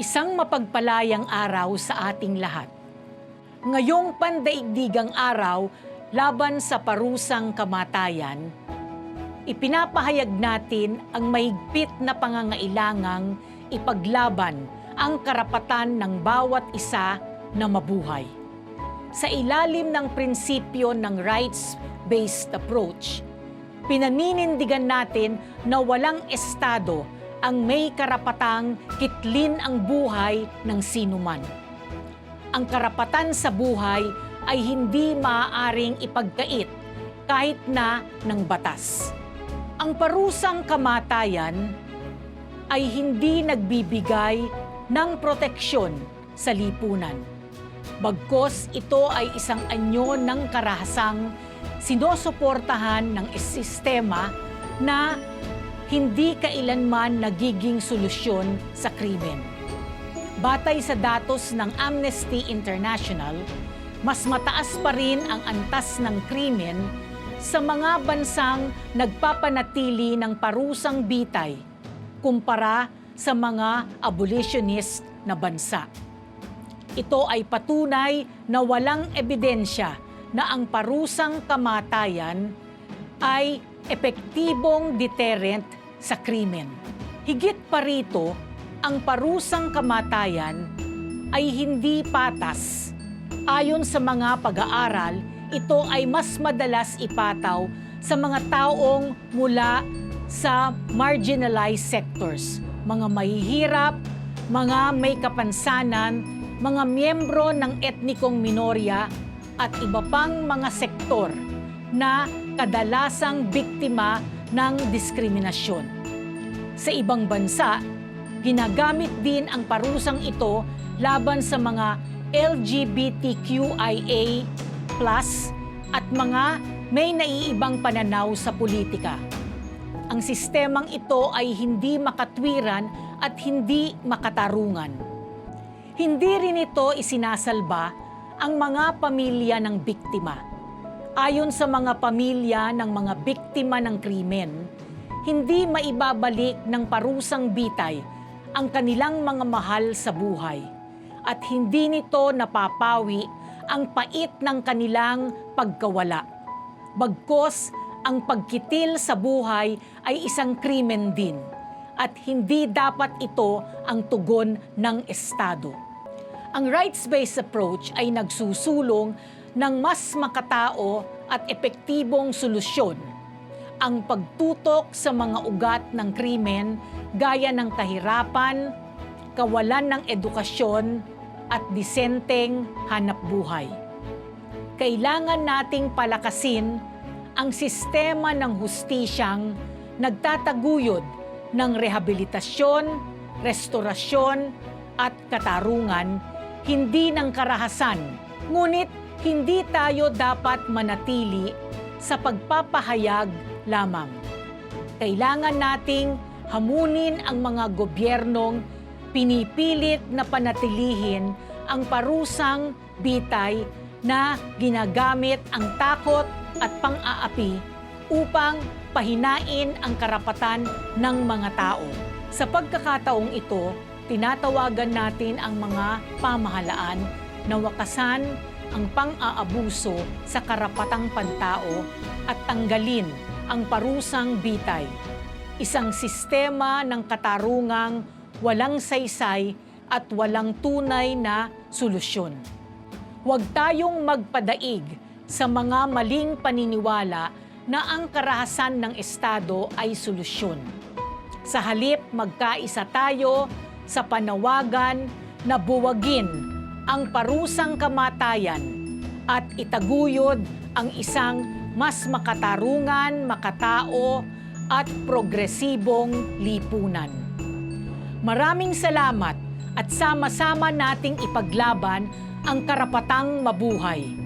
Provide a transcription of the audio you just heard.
Isang mapagpalayang araw sa ating lahat. Ngayong pandaigdigang araw laban sa parusang kamatayan, ipinapahayag natin ang mahigpit na pangangailangang ipaglaban ang karapatan ng bawat isa na mabuhay. Sa ilalim ng prinsipyo ng rights-based approach, pinaninindigan natin na walang estado ang may karapatang kitlin ang buhay ng sinuman. Ang karapatan sa buhay ay hindi maaaring ipagkait kahit na ng batas. Ang parusang kamatayan ay hindi nagbibigay ng proteksyon sa lipunan. Bagkos ito ay isang anyo ng karahasang sinusuportahan ng sistema na hindi kailanman nagiging solusyon sa krimen. Batay sa datos ng Amnesty International, mas mataas pa rin ang antas ng krimen sa mga bansang nagpapanatili ng parusang bitay kumpara sa mga abolitionist na bansa. Ito ay patunay na walang ebidensya na ang parusang kamatayan ay epektibong deterrent sa krimen. Higit pa rito, ang parusang kamatayan ay hindi patas. Ayon sa mga pag-aaral, ito ay mas madalas ipataw sa mga taong mula sa marginalized sectors, mga mahihirap, mga may kapansanan, mga miyembro ng etnikong minorya at iba pang mga sektor na kadalasang biktima ng diskriminasyon. Sa ibang bansa, ginagamit din ang parusang ito laban sa mga LGBTQIA at mga may naiibang pananaw sa politika. Ang sistemang ito ay hindi makatwiran at hindi makatarungan. Hindi rin ito isinasalba ang mga pamilya ng biktima. Ayon sa mga pamilya ng mga biktima ng krimen, hindi maibabalik ng parusang bitay ang kanilang mga mahal sa buhay at hindi nito napapawi ang pait ng kanilang pagkawala. Bagkos, ang pagkitil sa buhay ay isang krimen din at hindi dapat ito ang tugon ng Estado. Ang rights-based approach ay nagsusulong ng mas makatao at epektibong solusyon. Ang pagtutok sa mga ugat ng krimen gaya ng kahirapan, kawalan ng edukasyon at disenteng hanap buhay. Kailangan nating palakasin ang sistema ng hustisyang nagtataguyod ng rehabilitasyon, restorasyon at katarungan, hindi ng karahasan. Ngunit hindi tayo dapat manatili sa pagpapahayag lamang. Kailangan nating hamunin ang mga gobyernong pinipilit na panatilihin ang parusang bitay na ginagamit ang takot at pang-aapi upang pahinain ang karapatan ng mga tao. Sa pagkakataong ito, tinatawagan natin ang mga pamahalaan na wakasan ang pang-aabuso sa karapatang pantao at tanggalin ang parusang bitay. Isang sistema ng katarungang walang saysay at walang tunay na solusyon. Huwag tayong magpadaig sa mga maling paniniwala na ang karahasan ng Estado ay solusyon. Sa halip, magkaisa tayo sa panawagan na buwagin ang parusang kamatayan at itaguyod ang isang mas makatarungan, makatao at progresibong lipunan. Maraming salamat at sama-sama nating ipaglaban ang karapatang mabuhay.